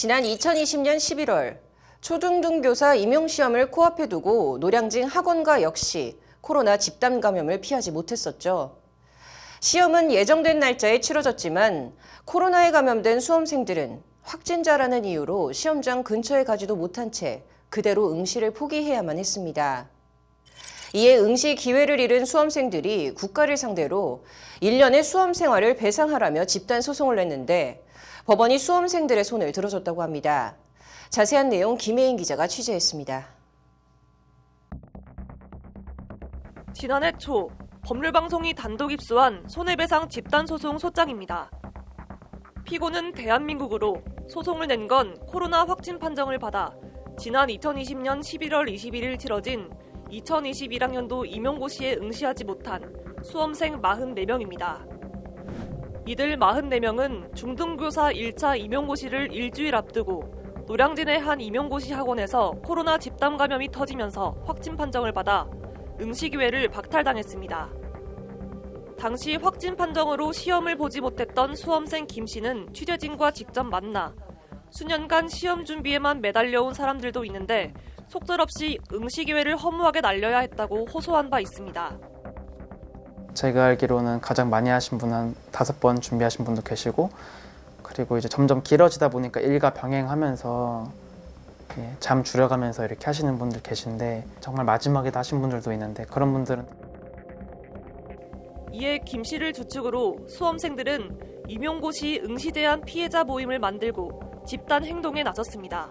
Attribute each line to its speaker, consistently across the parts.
Speaker 1: 지난 2020년 11월 초중등교사 임용시험을 코앞에 두고 노량진 학원가 역시 코로나 집단 감염을 피하지 못했었죠. 시험은 예정된 날짜에 치러졌지만 코로나에 감염된 수험생들은 확진자라는 이유로 시험장 근처에 가지도 못한 채 그대로 응시를 포기해야만 했습니다. 이에 응시 기회를 잃은 수험생들이 국가를 상대로 1년의 수험 생활을 배상하라며 집단 소송을 냈는데 법원이 수험생들의 손을 들어줬다고 합니다. 자세한 내용 김혜인 기자가 취재했습니다.
Speaker 2: 지난해 초 법률방송이 단독 입수한 손해배상 집단소송 소장입니다. 피고는 대한민국으로 소송을 낸 건 코로나 확진 판정을 받아 지난 2020년 11월 21일 치러진 2021학년도 임용고시에 응시하지 못한 수험생 44명입니다. 이들 44명은 중등교사 1차 임용고시를 일주일 앞두고 노량진의 한 임용고시 학원에서 코로나 집단 감염이 터지면서 확진 판정을 받아 응시 기회를 박탈당했습니다. 당시 확진 판정으로 시험을 보지 못했던 수험생 김 씨는 취재진과 직접 만나 수년간 시험 준비에만 매달려온 사람들도 있는데 속절없이 응시 기회를 허무하게 날려야 했다고 호소한 바 있습니다.
Speaker 3: 제가 알기로는 가장 많이 하신 분은 한 다섯 번 준비하신 분도 계시고 그리고 이제 점점 길어지다 보니까 일과 병행하면서 예, 잠 줄여가면서 이렇게 하시는 분들 계신데 정말 마지막에도 하신 분들도 있는데 그런 분들은
Speaker 2: 이에 김 씨를 주축으로 수험생들은 임용고시 응시 제한 피해자 모임을 만들고 집단 행동에 나섰습니다.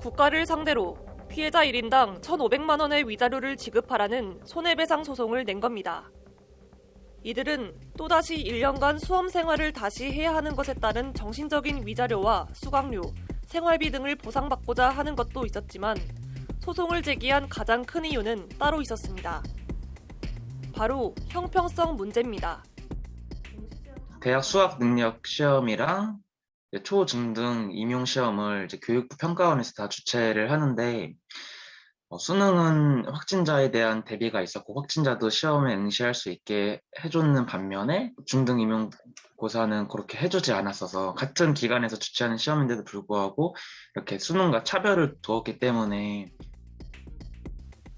Speaker 2: 국가를 상대로 피해자 1인당 1,500만 원의 위자료를 지급하라는 손해배상 소송을 낸 겁니다. 이들은 또다시 1년간 수험 생활을 다시 해야 하는 것에 따른 정신적인 위자료와 수강료, 생활비 등을 보상받고자 하는 것도 있었지만 소송을 제기한 가장 큰 이유는 따로 있었습니다. 바로 형평성 문제입니다.
Speaker 4: 대학 수학 능력 시험이랑 초중등 임용 시험을 이제 교육부 평가원에서 다 주최를 하는데 어, 수능은 확진자에 대한 대비가 있었고 확진자도 시험에 응시할 수 있게 해줬는 반면에 중등 임용고사는 그렇게 해주지 않았어서 같은 기관에서 주최하는 시험인데도 불구하고 이렇게 수능과 차별을 두었기 때문에.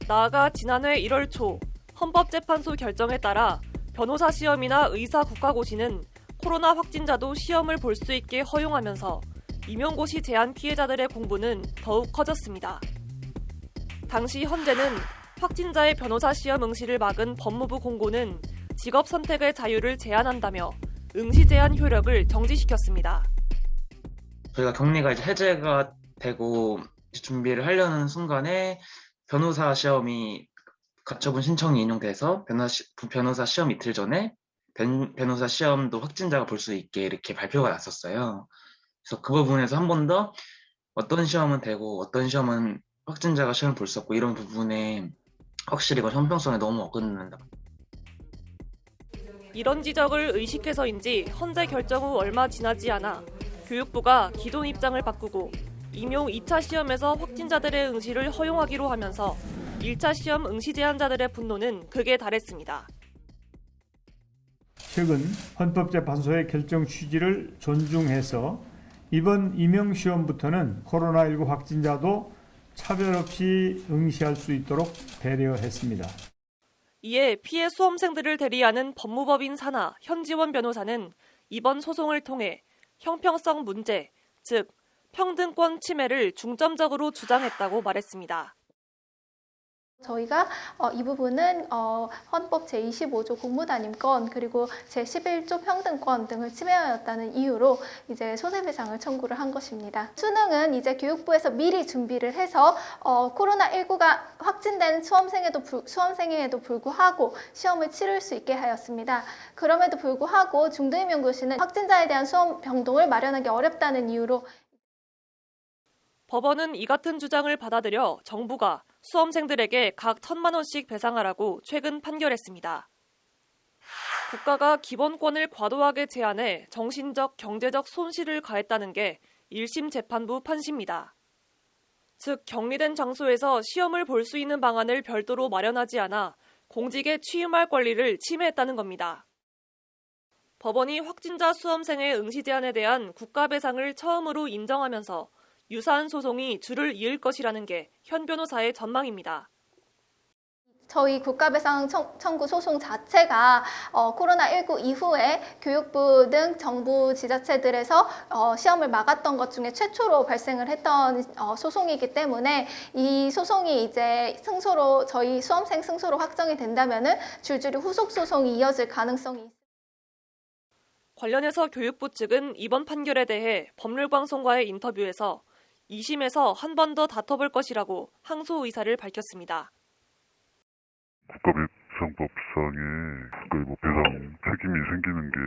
Speaker 2: 나아가 지난해 1월 초 헌법재판소 결정에 따라 변호사 시험이나 의사 국가고시는 코로나 확진자도 시험을 볼 수 있게 허용하면서 임용고시 제한 피해자들의 공부는 더욱 커졌습니다. 당시 현재는 확진자의 변호사 시험 응시를 막은 법무부 공고는 직업 선택의 자유를 제한한다며 응시 제한 효력을 정지시켰습니다.
Speaker 4: 저희가 격리가 이제 해제가 되고 준비를 하려는 순간에 변호사 시험이 가처분 신청이 인용돼서 변호사, 변호사 시험 이틀 전에 변, 변호사 시험도 확진자가 볼 수 있게 이렇게 발표가 났었어요. 그래서 그 부분에서 한 번 더 어떤 시험은 되고 어떤 시험은 확진자가 시험 볼수 없고 이런 부분에 확실히 이건 형평성에 너무 어긋난다.
Speaker 2: 이런 지적을 의식해서인지 헌재 결정 후 얼마 지나지 않아 교육부가 기존 입장을 바꾸고 임용 2차 시험에서 확진자들의 응시를 허용하기로 하면서 1차 시험 응시 제한자들의 분노는 극에 달했습니다.
Speaker 5: 최근 헌법재판소의 결정 취지를 존중해서 이번 임용시험부터는 코로나19 확진자도 차별 없이 응시할 수 있도록 배려했습니다.
Speaker 2: 이에 피해 수험생들을 대리하는 법무법인 산하 현지원 변호사는 이번 소송을 통해 형평성 문제, 즉 평등권 침해를 중점적으로 주장했다고 말했습니다.
Speaker 6: 저희가 어, 이 부분은 어, 헌법 제25조 공무단임권 그리고 제11조 평등권 등을 침해하였다는 이유로 이제 손해배상을 청구를 한 것입니다. 수능은 이제 교육부에서 미리 준비를 해서 어, 코로나19가 확진된 수험생에도 불, 수험생에도 불구하고 시험을 치를 수 있게 하였습니다. 그럼에도 불구하고 중등임용고시는 확진자에 대한 수험 병동을 마련하기 어렵다는 이유로
Speaker 2: 법원은 이 같은 주장을 받아들여 정부가 수험생들에게 각 천만 원씩 배상하라고 최근 판결했습니다. 국가가 기본권을 과도하게 제한해 정신적, 경제적 손실을 가했다는 게 1심 재판부 판시입니다. 즉, 격리된 장소에서 시험을 볼 수 있는 방안을 별도로 마련하지 않아 공직에 취임할 권리를 침해했다는 겁니다. 법원이 확진자 수험생의 응시 제한에 대한 국가 배상을 처음으로 인정하면서 유사한 소송이 줄을 이을 것이라는 게 현 변호사의 전망입니다.
Speaker 6: 저희 국가배상 청- 청구 소송 자체가 어, 코로나19 이후에 교육부 등 정부 지자체들에서 어, 시험을 막았던 것 중에 최초로 발생을 했던 어, 소송이기 때문에 이 소송이 이제 승소로 저희 수험생 승소로 확정이 된다면 은 줄줄이 후속 소송이 이어질 가능성이 있습니다.
Speaker 2: 관련해서 교육부 측은 이번 판결에 대해 법률방송과의 인터뷰에서 2심에서 한 번 더 다퉈볼 것이라고 항소 의사를 밝혔습니다.
Speaker 7: 국가배상법상에 국가의 뭐 배상 책임이 생기는 게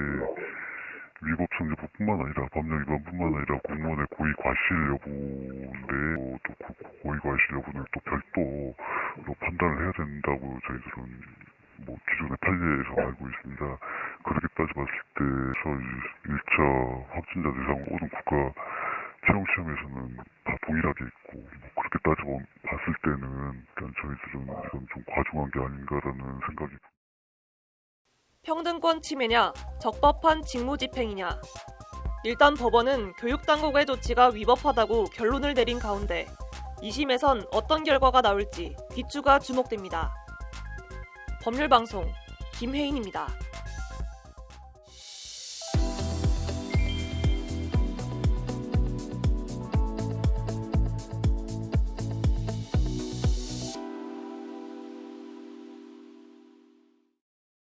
Speaker 7: 위법 성립뿐만 아니라 법령 위반뿐만 아니라 공무원의 고의 과실 여부인데 어, 또그 고의 과실 여부는 또 별도로 판단을 해야 된다고 저희들은 뭐 기존의 판례에서 알고 있습니다. 그렇게 따져 봤을 때 저희 1차 확진자 대상 모든 국가 채용 시험에서는 다 동일하게 있고 뭐 그렇게 따져봤을 때는 일단 저희들은 이건 좀 과중한 게 아닌가라는 생각이
Speaker 2: 평등권 침해냐, 적법한 직무집행이냐. 일단 법원은 교육당국의 조치가 위법하다고 결론을 내린 가운데 2심에선 어떤 결과가 나올지 뒷주가 주목됩니다. 법률방송 김혜인입니다.